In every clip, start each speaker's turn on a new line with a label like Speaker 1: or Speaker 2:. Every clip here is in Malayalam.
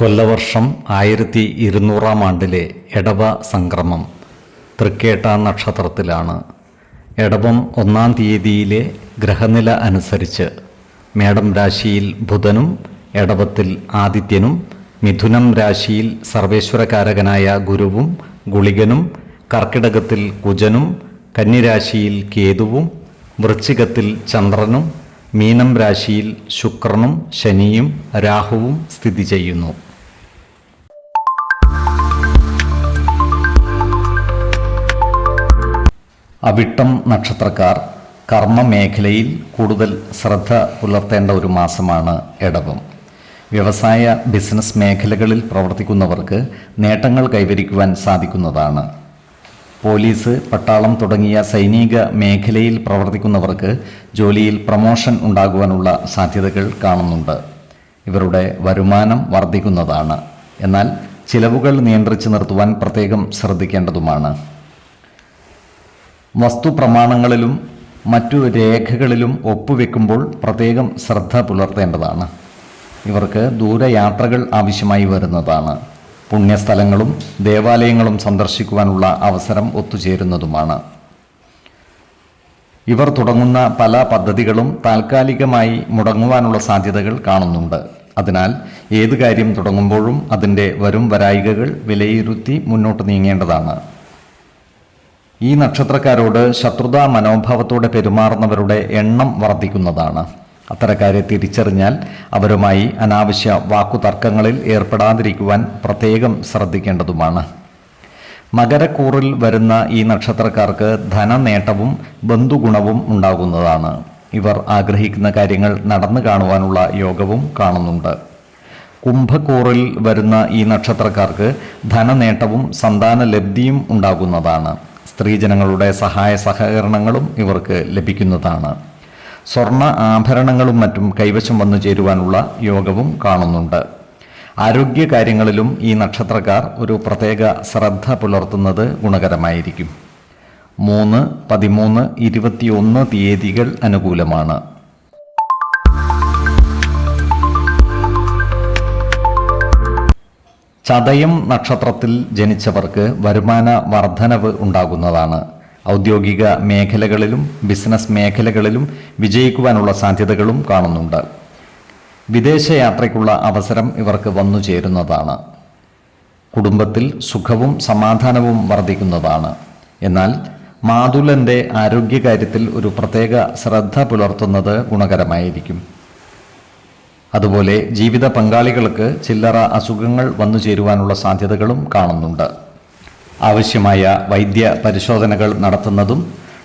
Speaker 1: കൊല്ലവർഷം ആയിരത്തി ഇരുന്നൂറാം ആണ്ടിലെ എടവ സംക്രമം തൃക്കേട്ട നക്ഷത്രത്തിലാണ്. എടവം ഒന്നാം തീയതിയിലെ ഗ്രഹനില അനുസരിച്ച് മേടം രാശിയിൽ ബുധനും എടവത്തിൽ ആദിത്യനും മിഥുനം രാശിയിൽ സർവേശ്വരകാരകനായ ഗുരുവും ഗുളികനും കർക്കിടകത്തിൽ കുജനും കന്നിരാശിയിൽ കേതുവും വൃശ്ചികത്തിൽ ചന്ദ്രനും മീനം രാശിയിൽ ശുക്രനും ശനിയും രാഹുവും സ്ഥിതി ചെയ്യുന്നു. അവിട്ടം നക്ഷത്രക്കാർ കർമ്മ മേഖലയിൽ കൂടുതൽ ശ്രദ്ധ പുലർത്തേണ്ട ഒരു മാസമാണ് ഇടവം വ്യവസായ ബിസിനസ് മേഖലകളിൽ പ്രവർത്തിക്കുന്നവർക്ക് നേട്ടങ്ങൾ കൈവരിക്കുവാൻ സാധിക്കുന്നതാണ്. പോലീസ് പട്ടാളം തുടങ്ങിയ സൈനിക മേഖലയിൽ പ്രവർത്തിക്കുന്നവർക്ക് ജോലിയിൽ പ്രമോഷൻ ഉണ്ടാകുവാനുള്ള സാധ്യതകൾ കാണുന്നുണ്ട്. ഇവരുടെ വരുമാനം വർദ്ധിക്കുന്നതാണ്. എന്നാൽ ചിലവുകൾ നിയന്ത്രിച്ചു നിർത്തുവാൻ പ്രത്യേകം ശ്രദ്ധിക്കേണ്ടതുമാണ്. വസ്തു പ്രമാണങ്ങളിലും മറ്റു രേഖകളിലും ഒപ്പുവെക്കുമ്പോൾ പ്രത്യേകം ശ്രദ്ധ പുലർത്തേണ്ടതാണ്. ഇവർക്ക് ദൂരയാത്രകൾ ആവശ്യമായി വരുന്നതാണ്. പുണ്യസ്ഥലങ്ങളും ദേവാലയങ്ങളും സന്ദർശിക്കുവാനുള്ള അവസരം ഒത്തുചേരുന്നതുമാണ്. ഇവർ തുടങ്ങുന്ന പല പദ്ധതികളും താൽക്കാലികമായി മുടങ്ങുവാനുള്ള സാധ്യതകൾ കാണുന്നുണ്ട്. അതിനാൽ ഏത് കാര്യം തുടങ്ങുമ്പോഴും അതിന്റെ വരും വരായികകൾ വിലയിരുത്തി മുന്നോട്ട് നീങ്ങേണ്ടതാണ്. ഈ നക്ഷത്രക്കാരോട് ശത്രുതാ മനോഭാവത്തോടെ പെരുമാറുന്നവരുടെ എണ്ണം വർദ്ധിക്കുന്നതാണ്. അത്തരക്കാരെ തിരിച്ചറിഞ്ഞാൽ അവരുമായി അനാവശ്യ വാക്കുതർക്കങ്ങളിൽ ഏർപ്പെടാതിരിക്കുവാൻ പ്രത്യേകം ശ്രദ്ധിക്കേണ്ടതുമാണ്. മകരക്കൂറിൽ വരുന്ന ഈ നക്ഷത്രക്കാർക്ക് ധനനേട്ടവും ബന്ധുഗുണവും ഉണ്ടാകുന്നതാണ്. ഇവർ ആഗ്രഹിക്കുന്ന കാര്യങ്ങൾ നടന്നു കാണുവാനുള്ള യോഗവും കാണുന്നുണ്ട്. കുംഭക്കൂറിൽ വരുന്ന ഈ നക്ഷത്രക്കാർക്ക് ധനനേട്ടവും സന്താന ലബ്ധിയും ഉണ്ടാകുന്നതാണ്. സ്ത്രീജനങ്ങളുടെ സഹായ സഹകരണങ്ങളും ഇവർക്ക് ലഭിക്കുന്നതാണ്. സ്വർണ ആഭരണങ്ങളും മറ്റും കൈവശം വന്നു ചേരുവാനുള്ള യോഗവും കാണുന്നുണ്ട്. ആരോഗ്യ കാര്യങ്ങളിലും ഈ നക്ഷത്രക്കാർ ഒരു പ്രത്യേക ശ്രദ്ധ പുലർത്തുന്നത് ഗുണകരമായിരിക്കും. മൂന്ന് പതിമൂന്ന് ഇരുപത്തിയൊന്ന് തീയതികൾ അനുകൂലമാണ്. ചതയം നക്ഷത്രത്തിൽ ജനിച്ചവർക്ക് വരുമാന വർധനവ് ഉണ്ടാകുന്നതാണ്. ഔദ്യോഗിക മേഖലകളിലും ബിസിനസ് മേഖലകളിലും വിജയിക്കുവാനുള്ള സാധ്യതകളും കാണുന്നുണ്ട്. വിദേശയാത്രയ്ക്കുള്ള അവസരം ഇവർക്ക് വന്നു ചേരുന്നതാണ്. കുടുംബത്തിൽ സുഖവും സമാധാനവും വർദ്ധിക്കുന്നതാണ്. എന്നാൽ മാതുലന്റെ ആരോഗ്യകാര്യത്തിൽ ഒരു പ്രത്യേക ശ്രദ്ധ പുലർത്തുന്നത് ഗുണകരമായിരിക്കും. അതുപോലെ ജീവിത പങ്കാളികൾക്ക് ചില്ലറ അസുഖങ്ങൾ വന്നു ചേരുവാനുള്ള സാധ്യതകളും കാണുന്നുണ്ട്. ആവശ്യമായ വൈദ്യ പരിശോധനകൾ നടത്തുന്നതും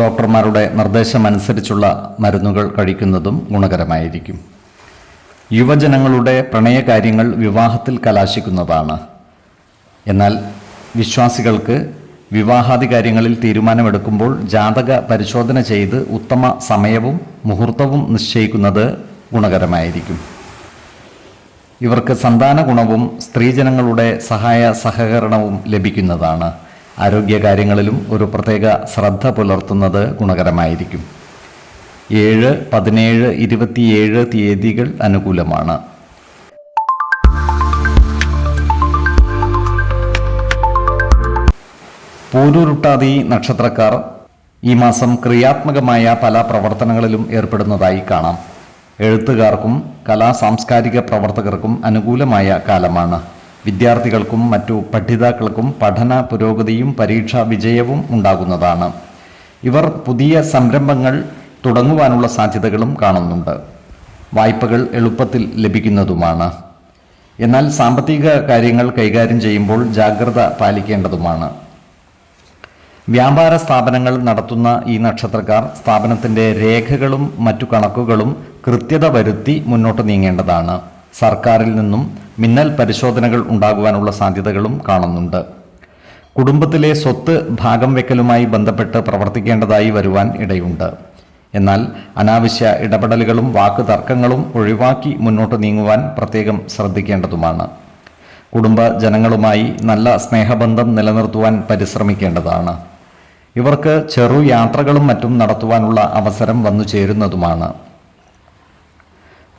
Speaker 1: ഡോക്ടർമാരുടെ നിർദ്ദേശമനുസരിച്ചുള്ള മരുന്നുകൾ കഴിക്കുന്നതും ഗുണകരമായിരിക്കും. യുവജനങ്ങളുടെ പ്രണയകാര്യങ്ങൾ വിവാഹത്തിൽ കലാശിക്കുന്നതാണ്. എന്നാൽ വിശ്വാസികൾക്ക് വിവാഹാദി കാര്യങ്ങളിൽ തീരുമാനമെടുക്കുമ്പോൾ ജാതക പരിശോധന ചെയ്ത് ഉത്തമ സമയവും മുഹൂർത്തവും നിശ്ചയിക്കുന്നത് ഗുണകരമായിരിക്കും. ഇവർക്ക് സന്താന ഗുണവും സ്ത്രീജനങ്ങളുടെ സഹായ സഹകരണവും ലഭിക്കുന്നതാണ്. ആരോഗ്യകാര്യങ്ങളിലും ഒരു പ്രത്യേക ശ്രദ്ധ പുലർത്തുന്നത് ഗുണകരമായിരിക്കും. ഏഴ് പതിനേഴ് ഇരുപത്തിയേഴ് തീയതികൾ അനുകൂലമാണ്. പൂരുരുട്ടാതി നക്ഷത്രക്കാർ ഈ മാസം ക്രിയാത്മകമായ പല പ്രവർത്തനങ്ങളിലും ഏർപ്പെടുന്നതായി കാണാം. എഴുത്തുകാർക്കും കലാ സാംസ്കാരിക പ്രവർത്തകർക്കും അനുകൂലമായ കാലമാണ്. വിദ്യാർത്ഥികൾക്കും മറ്റു പഠിതാക്കൾക്കും പഠന പുരോഗതിയും പരീക്ഷാ വിജയവും ഉണ്ടാകുന്നതാണ്. ഇവർ പുതിയ സംരംഭങ്ങൾ തുടങ്ങുവാനുള്ള സാധ്യതകളും കാണുന്നുണ്ട്. വായ്പകൾ എളുപ്പത്തിൽ ലഭിക്കുന്നതുമാണ്. എന്നാൽ സാമ്പത്തിക കാര്യങ്ങൾ കൈകാര്യം ചെയ്യുമ്പോൾ ജാഗ്രത പാലിക്കേണ്ടതുമാണ്. വ്യാപാര സ്ഥാപനങ്ങൾ നടത്തുന്ന ഈ നക്ഷത്രക്കാർ സ്ഥാപനത്തിന്റെ രേഖകളും മറ്റു കണക്കുകളും കൃത്യത വരുത്തി മുന്നോട്ട് നീങ്ങേണ്ടതാണ്. സർക്കാരിൽ നിന്നും മിന്നൽ പരിശോധനകൾ ഉണ്ടാകുവാനുള്ള സാധ്യതകളും കാണുന്നുണ്ട്. കുടുംബത്തിലെ സ്വത്ത് ഭാഗം വെക്കലുമായി ബന്ധപ്പെട്ട് പ്രവർത്തിക്കേണ്ടതായി വരുവാൻ ഇടയുണ്ട്. എന്നാൽ അനാവശ്യ ഇടപെടലുകളും വാക്ക് തർക്കങ്ങളും ഒഴിവാക്കി മുന്നോട്ട് നീങ്ങുവാൻ പ്രത്യേകം ശ്രദ്ധിക്കേണ്ടതുമാണ്. കുടുംബ ജനങ്ങളുമായി നല്ല സ്നേഹബന്ധം നിലനിർത്തുവാൻ പരിശ്രമിക്കേണ്ടതാണ്. ഇവർക്ക് ചെറു യാത്രകളും മറ്റും നടത്തുവാനുള്ള അവസരം വന്നു ചേരുന്നതുമാണ്.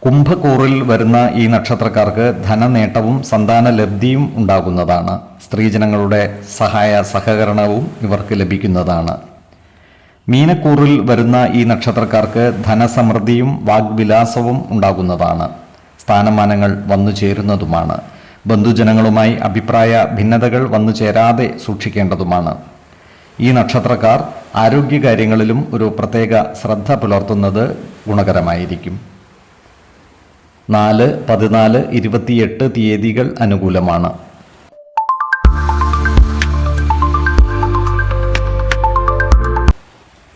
Speaker 1: കുംഭകൂറിൽ വരുന്ന ഈ നക്ഷത്രക്കാർക്ക് ധനനേട്ടവും സന്താന ലബ്ധിയും ഉണ്ടാകുന്നതാണ്. സ്ത്രീജനങ്ങളുടെ സഹായ സഹകരണവും ഇവർക്ക് ലഭിക്കുന്നതാണ്. മീനക്കൂറിൽ വരുന്ന ഈ നക്ഷത്രക്കാർക്ക് ധനസമൃദ്ധിയും വാഗ്വിലാസവും ഉണ്ടാകുന്നതാണ്. സ്ഥാനമാനങ്ങൾ വന്നു ചേരുന്നതുമാണ്. ബന്ധുജനങ്ങളുമായി അഭിപ്രായ ഭിന്നതകൾ വന്നു ചേരാതെ സൂക്ഷിക്കേണ്ടതുമാണ്. ഈ നക്ഷത്രക്കാർ ആരോഗ്യകാര്യങ്ങളിലും ഒരു പ്രത്യേക ശ്രദ്ധ പുലർത്തുന്നത് ഗുണകരമായിരിക്കും. നാല് പതിനാല് ഇരുപത്തിയെട്ട് തീയതികൾ അനുകൂലമാണ്.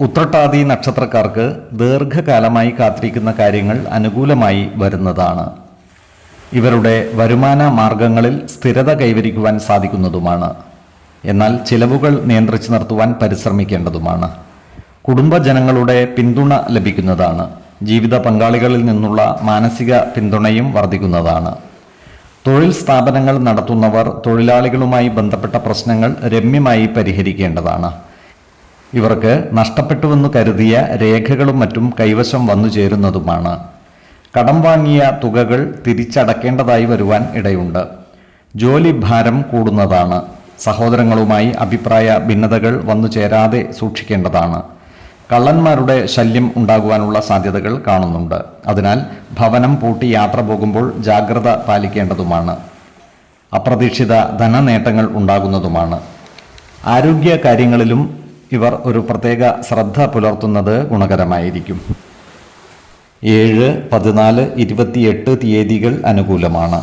Speaker 1: ഉത്രട്ടാതി നക്ഷത്രക്കാർക്ക് ദീർഘകാലമായി കാത്തിരിക്കുന്ന കാര്യങ്ങൾ അനുകൂലമായി വരുന്നതാണ്. ഇവരുടെ വരുമാന മാർഗങ്ങളിൽ സ്ഥിരത കൈവരിക്കുവാൻ സാധിക്കുന്നതുമാണ്. എന്നാൽ ചിലവുകൾ നിയന്ത്രിച്ചു നിർത്തുവാൻ പരിശ്രമിക്കേണ്ടതുമാണ്. കുടുംബജനങ്ങളുടെ പിന്തുണ ലഭിക്കുന്നതാണ്. ജീവിത പങ്കാളികളിൽ നിന്നുള്ള മാനസിക പിന്തുണയും വർദ്ധിക്കുന്നതാണ്. തൊഴിൽ സ്ഥാപനങ്ങൾ നടത്തുന്നവർ തൊഴിലാളികളുമായി ബന്ധപ്പെട്ട പ്രശ്നങ്ങൾ രമ്യമായി പരിഹരിക്കേണ്ടതാണ്. ഇവർക്ക് നഷ്ടപ്പെട്ടുവെന്ന് കരുതിയ രേഖകളും മറ്റും കൈവശം വന്നു ചേരുന്നതുമാണ്. കടം വാങ്ങിയ തുകകൾ തിരിച്ചടക്കേണ്ടതായി വരുവാൻ ഇടയുണ്ട്. ജോലി ഭാരം കൂടുന്നതാണ്. സഹോദരങ്ങളുമായി അഭിപ്രായ ഭിന്നതകൾ വന്നു ചേരാതെ സൂക്ഷിക്കേണ്ടതാണ്. കള്ളന്മാരുടെ ശല്യം ഉണ്ടാകുവാനുള്ള സാധ്യതകൾ കാണുന്നുണ്ട്. അതിനാൽ ഭവനം പൂട്ടി യാത്ര പോകുമ്പോൾ ജാഗ്രത പാലിക്കേണ്ടതുമാണ്. അപ്രതീക്ഷിത ധനനേട്ടങ്ങൾ ഉണ്ടാകുന്നതുമാണ്. ആരോഗ്യ കാര്യങ്ങളിലും ഇവർ ഒരു പ്രത്യേക ശ്രദ്ധ പുലർത്തുന്നത് ഗുണകരമായിരിക്കും. ഏഴ് പതിനാല് ഇരുപത്തിയെട്ട് തീയതികൾ അനുകൂലമാണ്.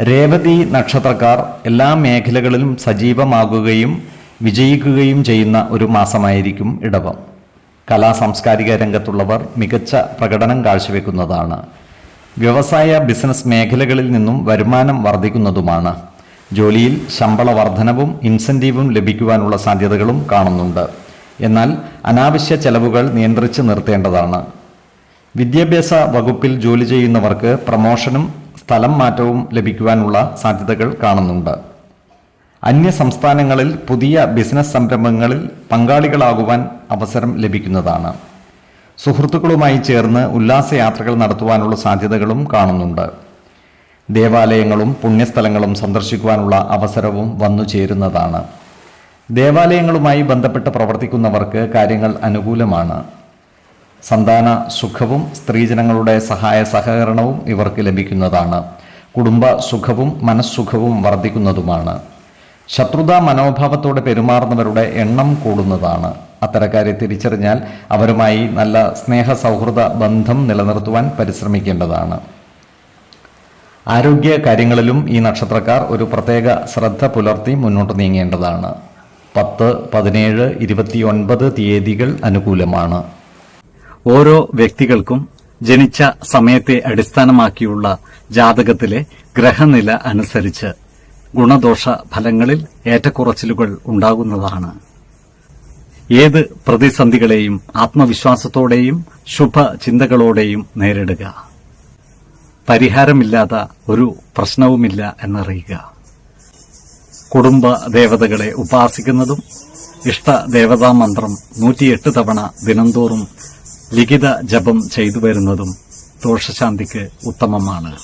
Speaker 1: രേവതി നക്ഷത്രക്കാർ എല്ലാ മേഖലകളിലും സജീവമാകുകയും വിജയിക്കുകയും ചെയ്യുന്ന ഒരു മാസമായിരിക്കും ഇടവം. കലാ സാംസ്കാരിക രംഗത്തുള്ളവർ മികച്ച പ്രകടനം കാഴ്ചവെക്കുന്നതാണ്. വ്യവസായ ബിസിനസ് മേഖലകളിൽ നിന്നും വരുമാനം വർദ്ധിക്കുന്നതുമാണ്. ജോലിയിൽ ശമ്പള വർധനവും ഇൻസെന്റീവും ലഭിക്കുവാനുള്ള സാധ്യതകളും കാണുന്നുണ്ട്. എന്നാൽ അനാവശ്യ ചെലവുകൾ നിയന്ത്രിച്ച് നിർത്തേണ്ടതാണ്. വിദ്യാഭ്യാസ വകുപ്പിൽ ജോലി ചെയ്യുന്നവർക്ക് പ്രമോഷനും സ്ഥലം മാറ്റവും ലഭിക്കുവാനുള്ള സാധ്യതകൾ കാണുന്നുണ്ട്. അന്യ സംസ്ഥാനങ്ങളിൽ പുതിയ ബിസിനസ് സംരംഭങ്ങളിൽ പങ്കാളികളാകുവാൻ അവസരം ലഭിക്കുന്നതാണ്. സുഹൃത്തുക്കളുമായി ചേർന്ന് ഉല്ലാസയാത്രകൾ നടത്തുവാനുള്ള സാധ്യതകളും കാണുന്നുണ്ട്. ദേവാലയങ്ങളും പുണ്യസ്ഥലങ്ങളും സന്ദർശിക്കുവാനുള്ള അവസരവും വന്നു ചേരുന്നതാണ്. ദേവാലയങ്ങളുമായി ബന്ധപ്പെട്ട് പ്രവർത്തിക്കുന്നവർക്ക് കാര്യങ്ങൾ അനുകൂലമാണ്. സന്താന സുഖവും സ്ത്രീജനങ്ങളുടെ സഹായ സഹകരണവും ഇവർക്ക് ലഭിക്കുന്നതാണ്. കുടുംബ സുഖവും മനസ്സുഖവും വർദ്ധിക്കുന്നതുമാണ്. ശത്രുതാ മനോഭാവത്തോടെ പെരുമാറുന്നവരുടെ എണ്ണം കൂടുന്നതാണ്. അത്തരക്കാരെ തിരിച്ചറിഞ്ഞാൽ അവരുമായി നല്ല സ്നേഹ സൗഹൃദ ബന്ധം നിലനിർത്തുവാൻ പരിശ്രമിക്കേണ്ടതാണ്. ആരോഗ്യ കാര്യങ്ങളിലും ഈ നക്ഷത്രക്കാർ ഒരു പ്രത്യേക ശ്രദ്ധ പുലർത്തി മുന്നോട്ട് നീങ്ങേണ്ടതാണ്. പത്ത് പതിനേഴ് ഇരുപത്തിയൊൻപത് തീയതികൾ അനുകൂലമാണ്.
Speaker 2: ഓരോ വ്യക്തികൾക്കും ജനിച്ച സമയത്തെ അടിസ്ഥാനമാക്കിയുള്ള ജാതകത്തിലെ ഗ്രഹനില അനുസരിച്ച് ഗുണദോഷ ഫലങ്ങളിൽ ഏറ്റക്കുറച്ചിലുകൾ ഉണ്ടാകുന്നതാണ്. ഏത് പ്രതിസന്ധികളെയും ആത്മവിശ്വാസത്തോടെയും ശുഭചിന്തകളോടെയും നേരിടുക. പരിഹാരമില്ലാത്ത ഒരു പ്രശ്നവുമില്ല എന്നറിയുക. കുടുംബ ദേവതകളെ ഉപാസിക്കുന്നതും ഇഷ്ട ദേവതാ മന്ത്രം നൂറ്റിയെട്ട് തവണ ദിനംതോറും ലിഖിത ജപം ചെയ്തു വരുന്നതും ദോഷശാന്തിക്ക് ഉത്തമമാണ്.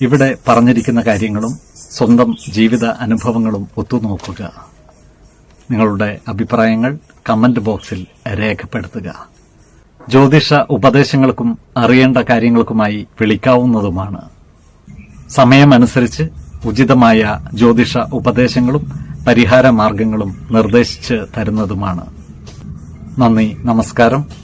Speaker 2: ഇവിടെ പറഞ്ഞിരിക്കുന്ന കാര്യങ്ങളും സ്വന്തം ജീവിത അനുഭവങ്ങളും ഒത്തുനോക്കുക. നിങ്ങളുടെ അഭിപ്രായങ്ങൾ കമന്റ് ബോക്സിൽ രേഖപ്പെടുത്തുക. ജ്യോതിഷ ഉപദേശങ്ങൾക്കും അറിയേണ്ട കാര്യങ്ങൾക്കുമായി വിളിക്കാവുന്നതുമാണ്. സമയമനുസരിച്ച് ഉചിതമായ ജ്യോതിഷ ഉപദേശങ്ങളും പരിഹാര മാർഗങ്ങളും നിർദ്ദേശിച്ച് തരുന്നതുമാണ്. നന്ദി നമസ്കാരം.